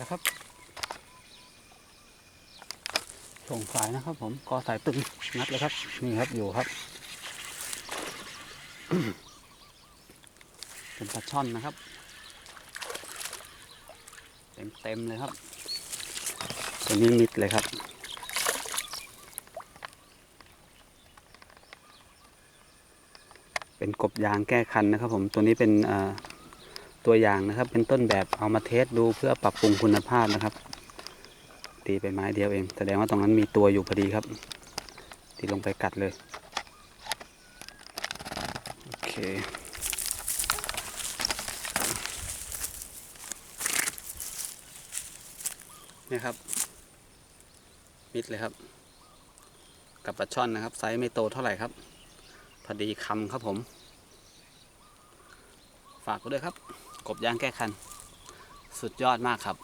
นะครับส่งสายนะครับ ผมกอสายตึงนัดเลยครับ นี่ครับอยู่ครับ เป็นปลาช่อนนะครับ เต็มเต็มเลยครับตัวนี้มิดเลยครับเป็นกบยางแก้คันนะครับผม ตัวนี้เป็น ตัวอย่างนะครับ เป็นต้นแบบเอามาเทสดูเพื่อปรับปรุงคุณภาพนะครับ ตีไปไม้เดียวเองแสดงว่าตรงนั้นมีตัวอยู่พอดีครับ ตีลงไปกัดเลยโอเคเนี่ยครับ มิดเลยครับ กับปลาช่อนนะครับ ไซส์ไม่โตเท่าไหร่ครับ พอดีคำครับผม ฝากไว้ด้วยครับ กบย่างแก้คัน สุดยอดมากครับ